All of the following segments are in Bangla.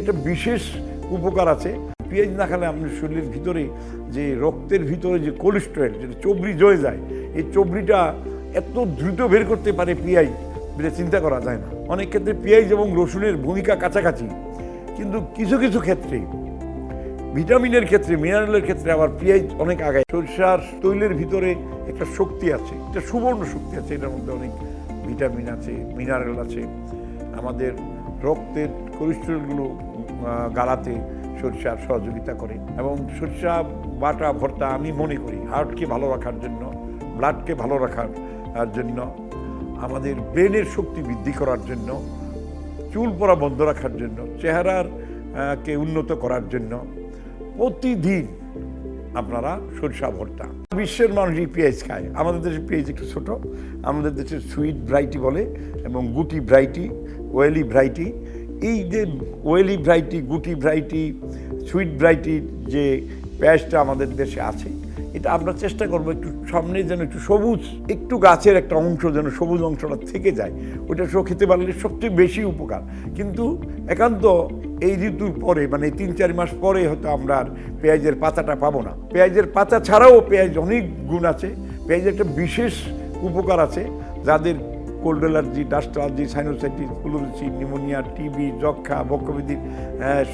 একটা বিশেষ উপকার আছে। পেঁয়াজ না খেলে আপনার শরীরের ভিতরে যে রক্তের ভিতরে যে কোলেস্টেরল যেটা চবরি জয়ে যায়, এই চবরিটা এত দ্রুত বের করতে পারে পেঁয়াজ যেটা চিন্তা করা যায় না। অনেক ক্ষেত্রে পেঁয়াজ এবং রসুনের ভূমিকা কাছাকাছি। কিন্তু কিছু কিছু ক্ষেত্রে, ভিটামিনের ক্ষেত্রে মিনারেলের ক্ষেত্রে আবার পেঁয়াজ অনেক আগায় সরিষার তৈলের ভিতরে একটা শক্তি আছে, একটা সুবর্ণ শক্তি আছে, এটার মধ্যে অনেক ভিটামিন আছে মিনারেল আছে। আমাদের রক্তের কোলেস্টেরলগুলো গালাতে সরিষার সহযোগিতা করে এবং সরিষা বাটা, ভর্তা আমি মনে করি হার্টকে ভালো রাখার জন্য, ব্লাডকে ভালো রাখার জন্য, আমাদের ব্রেনের শক্তি বৃদ্ধি করার জন্য, চুল পরা বন্ধ রাখার জন্য, চেহারার কে উন্নত করার জন্য প্রতিদিন আপনারা সরিষা, ভর্তা। বিশ্বের মানুষই পেঁয়াজ খায়। আমাদের দেশে পেঁয়াজ একটু ছোট, আমাদের দেশে সুইট ভ্রাইটি বলে এবং গুটি ভ্রাইটি ওয়েলি ভ্রাইটি এই যে ওয়েলি ভ্রাইটি গুটি ভ্রাইটি সুইট ভ্রাইটির যে পেঁয়াজটা আমাদের দেশে আছে, এটা আমরা চেষ্টা করব একটু সামনে যেন একটু সবুজ, একটু গাছের একটা অংশ যেন সবুজ অংশটা থেকে যায়। ওটা সব খেতে পারলে সবচেয়ে বেশি উপকার। কিন্তু একান্ত এই ঋতুর পরে মানে তিন চার মাস পরে হয়তো আমরা আর পেঁয়াজের পাতাটা পাবো না। পেঁয়াজের পাতা ছাড়াও পেঁয়াজ অনেক গুণ আছে। পেঁয়াজের একটা বিশেষ উপকার আছে, যাদের cold allergy dust allergy sinusitis ফুলুরুচি pneumonia TB যক্ষা বক্ষবিধির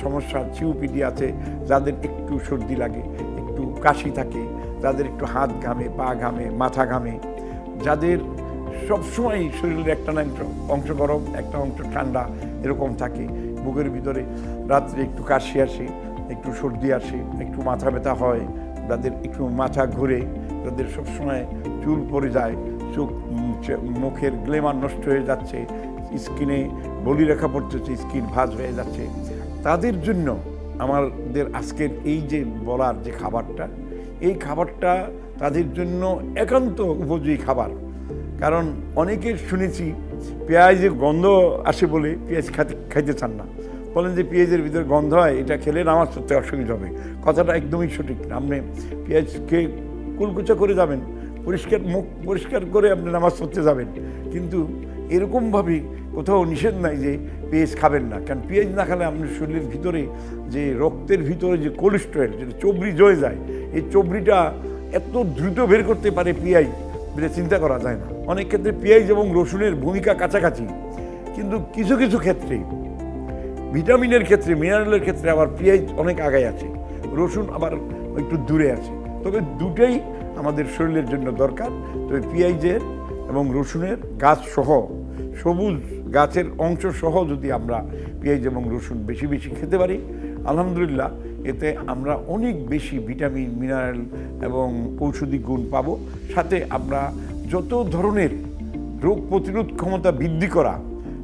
সমস্যা, সিউপিডি আছে, যাদের একটু সর্দি লাগে, একটু কাশি থাকে, যাদের একটু হাত ঘামে, পা ঘামে, মাথা ঘামে, যাদের সবসময় শরীরের একটা না একটা অংশ গরম, একটা অংশ ঠান্ডা, এরকম থাকে। বুকের ভিতরে রাত্রে একটু কাশি আসে, একটু সর্দি আসে, একটু মাথা ব্যথা হয়, যাদের একটু মাথা ঘুরে তাদের সবসময় চুল পড়ে যায়, চোখ মুখের গ্লেমার নষ্ট হয়ে যাচ্ছে, স্কিনে বলি রেখা পড়তেছে, স্কিন ভাঁজ হয়ে যাচ্ছে। তাদের জন্য আমাদের আজকের এই যে বলার যে খাবারটা, এই খাবারটা তাদের জন্য একান্ত উপযোগী খাবার। কারণ অনেকের শুনেছি, পেঁয়াজের গন্ধ আসে বলে পেঁয়াজ খাতে খাইতে চান না। বলেন যে পেঁয়াজের ভিতরে গন্ধ হয়, এটা খেলে নামাজ পড়তে অসুবিধা হবে। কথাটা একদমই সঠিক আপনি পেঁয়াজকে কুলকুচা করে যাবেন পরিষ্কার মুখ পরিষ্কার করে আপনি নামাজ পড়তে যাবেন। কিন্তু এরকমভাবে কোথাও নিষেধ নাই যে পেঁয়াজ খাবেন না। কারণ পেঁয়াজ না খেলে আপনার শরীরের ভিতরে যে রক্তের ভিতরে যে কোলেস্টেরল যেটা চবরি জয়ে যায়, এই চবরিটা এত দ্রুত বের করতে পারে পেঁয়াজ যেটা চিন্তা করা যায় না। অনেক ক্ষেত্রে পেঁয়াজ এবং রসুনের ভূমিকা কাছাকাছি। কিন্তু কিছু কিছু ক্ষেত্রে, ভিটামিনের ক্ষেত্রে মিনারেলের ক্ষেত্রে আবার পেঁয়াজ অনেক আগায় আছে। রসুন আবার একটু দূরে আছে। তবে দুটোই আমাদের শরীরের জন্য দরকার। তবে পেঁয়াজের এবং রসুনের গাছ সহ, সবুজ গাছের অংশ সহ যদি আমরা পেঁয়াজ এবং রসুন বেশি বেশি খেতে পারি, আলহামদুলিল্লাহ, এতে আমরা অনেক বেশি ভিটামিন, মিনারেল এবং ঔষধি গুণ পাবো। সাথে আমরা যত ধরনের রোগ প্রতিরোধ ক্ষমতা বৃদ্ধি করা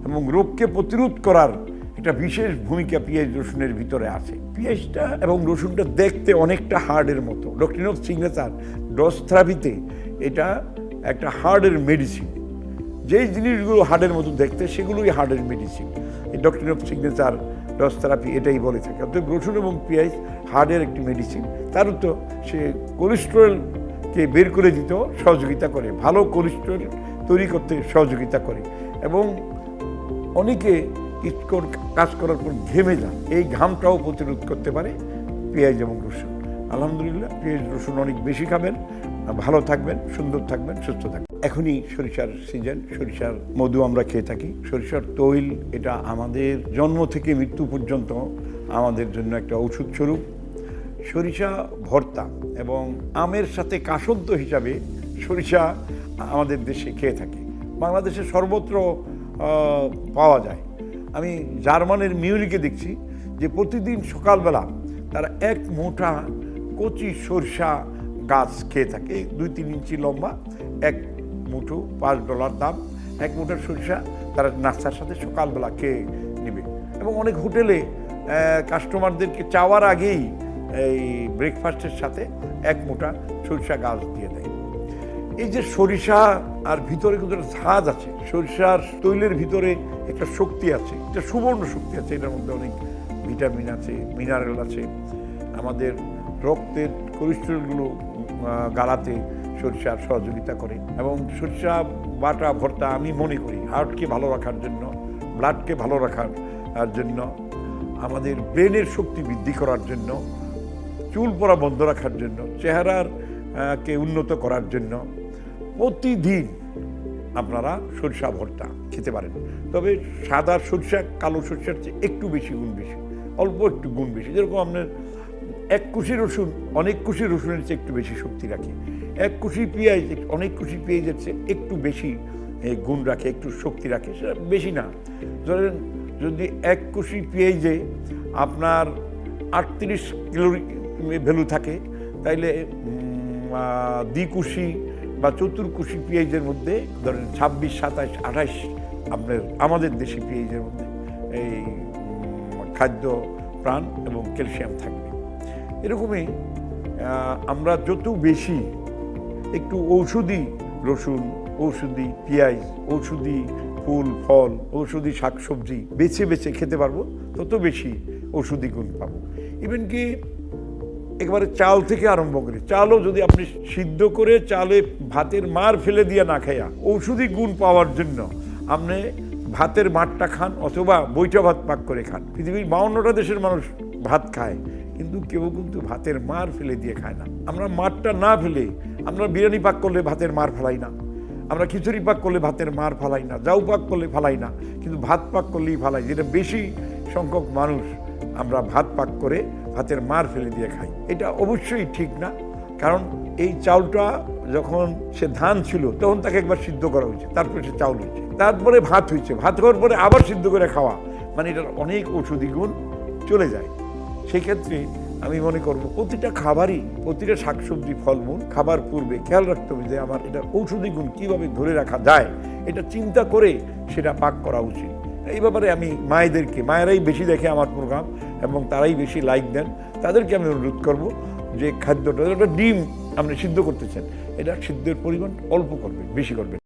এবং রোগকে প্রতিরোধ করার একটা বিশেষ ভূমিকা পেঁয়াজ, রসুনের ভিতরে আছে। পেঁয়াজটা এবং রসুনটা দেখতে অনেকটা হার্ডের মতো। ডক্টরিন অফ সিগনেচার ডস থেরাপিতে এটা একটা হার্ডের মেডিসিন যেই জিনিসগুলো হার্ডের মতো দেখতে, সেগুলোই হার্ডের মেডিসিন এই doctrine of signature DOS therapy এটাই বলে থাকে। অর্থাৎ রসুন এবং পেঁয়াজ হার্ডের একটি মেডিসিন তার তো সে কোলেস্ট্রলকে বের করে দিতেও সহযোগিতা করে। ভালো কোলেস্ট্রল তৈরি করতে সহযোগিতা করে। এবং অনেকে কাজ করার পর ঘেমে যান। এই ঘামটাও প্রতিরোধ করতে পারে পেঁয়াজ এবং রসুন আলহামদুলিল্লাহ, পেঁয়াজ রসুন অনেক বেশি খাবেন। ভালো থাকবেন, সুন্দর থাকবেন, সুস্থ থাকবেন। এখনই সরিষার সিজন, সরিষার মধু আমরা খেয়ে থাকি। সরিষার তৈল, এটা আমাদের জন্ম থেকে মৃত্যু পর্যন্ত আমাদের জন্য একটা ওষুধ স্বরূপ। সরিষা ভর্তা এবং আমের সাথে কাসন্ত হিসাবে সরিষা আমাদের দেশে খেয়ে থাকে। বাংলাদেশে সর্বত্র পাওয়া যায়। আমি জার্মানের মিউনিকে দেখছি যে প্রতিদিন সকালবেলা তারা এক মোটা কচি সরিষা গাছ খেয়ে থাকে। দুই তিন ইঞ্চি লম্বা, এক মুঠো, পাঁচ ডলার দাম। এক মুঠো সরিষা তারা নাস্তার সাথে সকালবেলা খেয়ে নেবে। এবং অনেক হোটেলে কাস্টমারদেরকে চাওয়ার আগেই এই ব্রেকফাস্টের সাথে এক মোটা সরিষা গাছ দিয়ে দেয়। এই যে সরিষা আর ভিতরে কিন্তু একটা ঝাঁজ আছে। সরিষার তৈলের ভিতরে একটা শক্তি আছে। একটা সুবর্ণ শক্তি আছে। এটার মধ্যে অনেক ভিটামিন আছে, মিনারেল আছে। আমাদের রক্তের কোলেস্টেরলগুলো গালাতে সরিষার সহযোগিতা করে এবং সরিষা বাটা, ভর্তা আমি মনে করি হার্টকে ভালো রাখার জন্য ব্লাডকে ভালো রাখার জন্য, আমাদের ব্রেনের শক্তি বৃদ্ধি করার জন্য, চুল পড়া বন্ধ রাখার জন্য, চেহারার কে উন্নত করার জন্য প্রতিদিন আপনারা সরিষা, ভর্তা খেতে পারেন। তবে সাদা সরিষা, কালো সরিষার চেয়ে একটু বেশি গুণ বেশি, অল্প একটু গুণ বেশি। যেরকম আপনার এক কুশি রসুন, অনেক কুশি রসুনের চেয়ে একটু বেশি শক্তি রাখে। এক কুশি পেঁয়াজ, অনেক কুশি পেঁয়াজের চেয়ে একটু বেশি গুণ রাখে, একটু শক্তি রাখে, সেটা বেশি না। ধরেন যদি এক কুশি পেঁয়াজে আপনার আটত্রিশ ক্যালোরি ভ্যালু থাকে, তাইলে দ্বিকুশি বা চতুর্কুশি পেঁয়াজের মধ্যে, ধরেন ছাব্বিশ, সাতাশ, আঠাশ আপনার, আমাদের দেশি পেঁয়াজের মধ্যে এই খাদ্য প্রাণ এবং ক্যালসিয়াম থাকবে। এরকমই আমরা যত বেশি একটু ঔষধি রসুন, ঔষধি পেঁয়াজ, ঔষধি ফুল, ফল, ঔষধি শাকসবজি বেছে বেছে খেতে পারব, তত বেশি ঔষধি গুণ পাবো। ইভেন কি একবারে চাল থেকে আরম্ভ করে, চালও যদি আপনি সিদ্ধ করে চালে ভাতের মার ফেলে দিয়ে না খাইয়া ঔষধি গুণ পাওয়ার জন্য আপনি ভাতের মারটা খান অথবা বইটা ভাত পাক করে খান। পৃথিবীর বাউন্নটা দেশের মানুষ ভাত খায়। কিন্তু কেউ কিন্তু ভাতের মার ফেলে দিয়ে খায় না। আমরা মারটা না ফেলে, আমরা বিরিয়ানি পাক করলে ভাতের মার ফেলাই না। আমরা খিচুড়ি পাক করলে ভাতের মার ফালাই না জাউ পাক করলে ফালাই না, কিন্তু ভাত পাক করলেই ফালাই। যেটা বেশি সংখ্যক মানুষ আমরা ভাত পাক করে ভাতের মার ফেলে দিয়ে খাই। এটা অবশ্যই ঠিক না, কারণ এই চাউলটা যখন সে ধান ছিল, তখন তাকে একবার সিদ্ধ করা হয়েছে, তারপরে সে চাউল হয়েছে। তারপরে ভাত হয়েছে, ভাত হওয়ার পরে আবার সিদ্ধ করে খাওয়া। মানে এটার অনেক ঔষধি গুণ চলে যায়। সেই ক্ষেত্রে আমি মনে করব প্রতিটা খাবারই, প্রতিটা শাকসবজি, ফলমূল খাবার পূর্বে খেয়াল রাখতে হবে যে আমার এটা ঔষধি গুণ কীভাবে ধরে রাখা যায়, এটা চিন্তা করে সেটা পাক করা উচিত। এই ব্যাপারে আমি মায়েদেরকে, মায়েরাই বেশি দেখে আমার প্রোগ্রাম এবং তারাই বেশি লাইক দেন। তাদেরকে আমি অনুরোধ করব যে খাদ্যটা একটা ডিম আপনি সিদ্ধ করতেছেন, এটা সিদ্ধের পরিমাণ অল্প করবেন, বেশি করবেন।